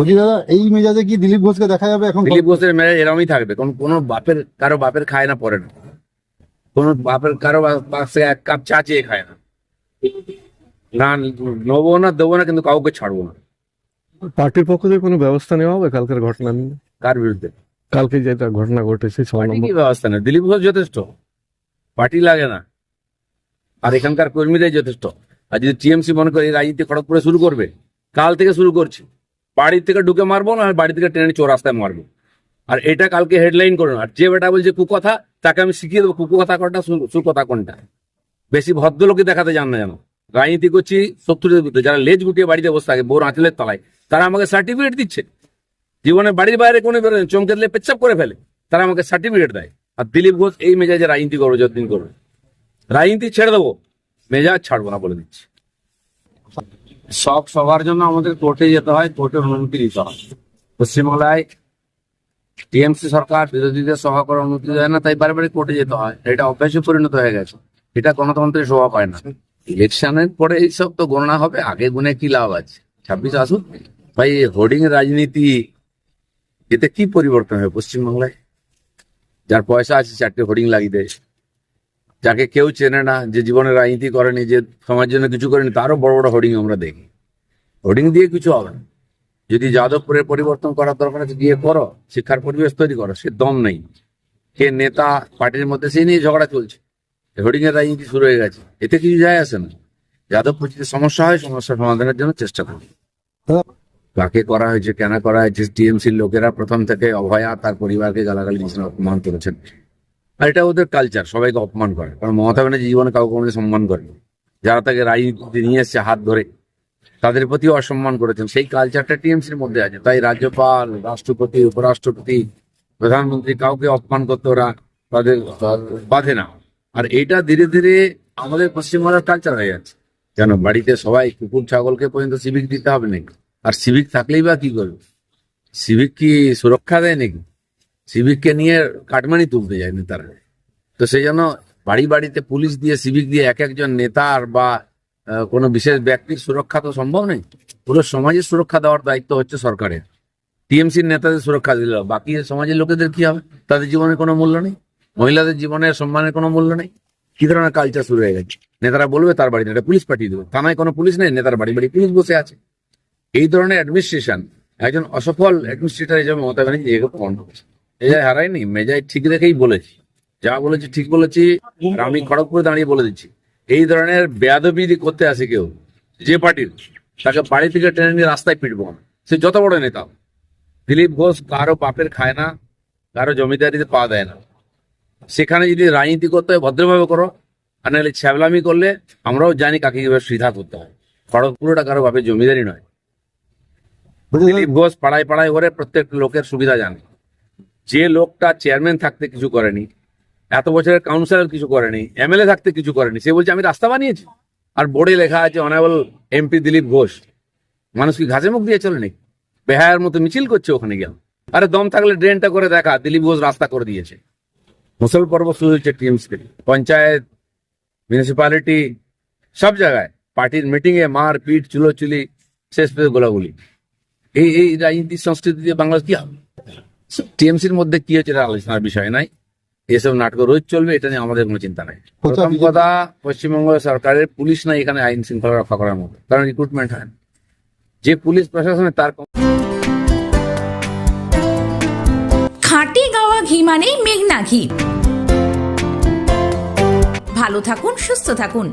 বলছি দাদা এই মেজাজে কি দিলীপ ঘোষকে দেখা যাবে এখন দিলীপ ঘোষের মেজাজ এরমই থাকবে। কোন কোনো বাপের কারও বাপের খায় না পরে না। কোনো বাপের কারও পাশে এক কাপ চা চেয়ে খায় না। না নেব না দেবো না কিন্তু কাউকে ছাড়বো না। পার্টির পক্ষ থেকে কোনো ব্যবস্থা নেওয়া হবে কালকের ঘটনা নিয়ে? কার বিরুদ্ধে? কালকে যেটা ঘটনা ঘটেছে ছ পার্টি নম্বর। কি ব্যবস্থা নেই দিলীপ ঘোষ যথেষ্ট। পার্টি লাগে না। আর এখানকার কর্মীরাই যথেষ্ট। আর যদি টিএমসি মনে করে এই রাজনীতি খড়গপুরে শুরু করবে কাল থেকে শুরু করছি। বাড়ি থেকে ঢুকে মারবো, না বাড়ি থেকে ট্রেনে চোর রাস্তায় মারবো। আর এটা কালকে হেডলাইন করুন আর যে বেটা বলছে কুকথা, তাকে আমি শিখিয়ে দেবো কুকথা কোনটা সুকথা কোনটা। বেশি ভদ্রলোকই দেখাতে যান না যেন। রাজনীতি করছি শত্রুদের বিরুদ্ধে। যারা লেজ গুটিয়ে বাড়িতে বসে থাকে, বোর আঁচলের তলায়, তারা আমাকে সার্টিফিকেট দিচ্ছে। জীবনে বাড়ির বাইরে কোনো বেরোয় চমকে দিলে পেচ্ছাপ করে ফেলে। তারা আমাকে সার্টিফিকেট দেয়। আর দিলীপ ঘোষ এই মেজাজে রাজনীতি করব, যতদিন করবে। রাজনীতি ছেড়ে দেবো। মেজাজ ছাড়বো না বলে দিচ্ছি। সব সবার জন্য আমাদের কোর্টে যেতে হয় কোর্টের অনুমতি নিতে হয়। পশ্চিমবাংলায় টিএমসি সরকার বিরোধীদের সভা করার অনুমতি দেয় না, তাই বারে কোর্টে যেতে হয়। এটা অভ্যাসে পরিণত হয়ে গেছে। এটা গণতন্ত্রের শোভা পায় না। ইলেকশনের পরে এইসব তো গণনা হবে, আগে গুনে কি লাভ আছে? ছাব্বিশ আসুক। ভাই হোর্ডিং রাজনীতি, এতে কি পরিবর্তন হবে পশ্চিমবাংলায়? যার পয়সা আছে, চারটে হোর্ডিং লাগিয়ে দেয়। যাকে কেউ চেনে না, যে জীবনে রাজনীতি করেনি, যে সমাজের জন্য কিছু করেনি, তারও বড় বড় হোর্ডিং আমরা দেখি। হোর্ডিং দিয়ে কিছু হবে না। যদি যাদবপুরের পরিবর্তন করার দরকার আছে গিয়ে করো, শিক্ষার পরিবেশ তৈরি করো, সে দম নেই। কে নেতা পার্টির মধ্যে সেই নিয়ে ঝগড়া চলছে। হোর্ডিং এর রাজনীতি শুরু হয়ে গেছে। এতে কিছু যায় আসে না। যাদবপুর যদি সমস্যা হয়, সমস্যা সমাধানের জন্য চেষ্টা করুন। কাকে করা হয়েছে, কেন করা হয়েছে, টিএমসির লোকেরা প্রথম থেকে অভয়া তার পরিবারকে গালাগালি অপমান করেছেন। আর এটা ওদের কালচার সবাইকে অপমান করে। কারণ মমতা ব্যানার্জি জীবনে কাউকে কোনোদিন সম্মান করেনি। যারা তাকে রাজনীতিতে নিয়ে এসছে হাত ধরে, তাদের প্রতি অসম্মান করেছেন। সেই কালচারটা টিএমসির মধ্যে আছে। তাই রাজ্যপাল, রাষ্ট্রপতি, উপরাষ্ট্রপতি, প্রধানমন্ত্রী কাউকে অপমান করতে ওরা তাদের বাধে না। আর এটা ধীরে ধীরে আমাদের পশ্চিমবাংলার কালচার হয়ে যাচ্ছে। কেন? বাড়িতে সবাই কুকুর, ছাগলকে পর্যন্ত সিভিক দিতে হবে নাকি? আর সিভিক থাকলেই বা কি করবে? সিভিক কি সুরক্ষা দেয় নাকি? সিভিককে নিয়ে কাটমানি তুলতে যায় নেতারা তো সেই জন্য বাড়ি বাড়িতে পুলিশ দিয়ে সিভিক দিয়ে এক একজন নেতার বা কোনো বিশেষ ব্যক্তির সুরক্ষা তো সম্ভব নেই পুরো সমাজের সুরক্ষা দেওয়ার দায়িত্ব হচ্ছে সরকারের। টিএমসির নেতাদের সুরক্ষা দিল, বাকি সমাজের লোকেদের কি হবে? তাদের জীবনে কোনো মূল্য নেই? মহিলাদের জীবনে সম্মানের কোনো মূল্য নেই? কি ধরনের কালচার শুরু হয়ে গেছে? নেতারা বলবে, তার বাড়িতে একটা পুলিশ পাঠিয়ে দেবে। থানায় কোনো পুলিশ নেই? নেতার বাড়ি বাড়ি পুলিশ বসে আছে। এই ধরনের অ্যাডমিনিস্ট্রেশন একজন অসফল অ্যাডমিনিস্ট্রেটর হিসেবে মমতা ব্যানার্জি নিজেকে প্রমাণ করেছে মেজায় হারায়নি মেজায় ঠিক রেখেই বলেছি। যা বলেছি ঠিক বলেছি আমি খড়গপুরে দাঁড়িয়ে বলে দিচ্ছি। এই ধরনের বেয়াদবি করতে আসে কেউ, যে পার্টির, তাকে বাড়ি থেকে টেনে নিয়ে রাস্তায় পিটবো আমি। সে যত বড় নেতা দিলীপ ঘোষ কারও বাপের খায় না, কারও জমিদারিতে পা দেয় না। সেখানে যদি রাজনীতি করতে হয়, ভদ্রভাবে করো, আর নাহলে ছ্যাবলামি করলে আমরাও জানি কাকে কীভাবে সুবিধা করতে হয়। খড়গপুরটা কারও বাপের জমিদারি নয়। দিলীপ ঘোষ পাড়ায় পাড়ায় করে প্রত্যেক লোকের সুবিধা জানে। যে লোকটা চেয়ারম্যান থাকতে কিছু করেনি, এত বছরের কাউন্সিলর কিছু করেনি এমএলএ থাকতে কিছু করেনি, সে বলছে, আমি রাস্তা বানিয়েছি। আর বোর্ডে লেখা আছে অনারেবল এমপি দিলীপ ঘোষ। মানুষ কি ঘাসে মুখ দিয়ে চলে নাকি? বেহায়ার মতো মিছিল করছে ওখানে গিয়ে। আরে দম থাকলে ড্রেনটা করে দেখা, দিলীপ ঘোষ রাস্তা করে দিয়েছে। মুসল পর্ব শুরু হচ্ছে টিএমসি পঞ্চায়েত মিউনিসিপ্যালিটি সব জায়গায়। পার্টির মিটিং এ মার, পিট, চুলোচুলি, শেষ পেয়ে গোলাগুলি। এই এই রাজনীতি সংস্কৃতি দিয়ে বাংলাদেশ কি হবে? টিএমসির মধ্যে কি হচ্ছে এটা আলোচনার বিষয় নাই। এসব নাটক রোজ চলবে এটা নিয়ে আমাদের কোনো চিন্তা নাই। প্রথম কথা পশ্চিমবঙ্গ সরকারের পুলিশ নাই এখানে আইন শৃঙ্খলা রক্ষা করার মতো কারণ রিক্রুটমেন্ট হয় যে পুলিশ প্রশাসনে তার খাঁটি গাওয়া ঘি মানেই মেঘনা ঘি। ভালো থাকুন সুস্থ থাকুন।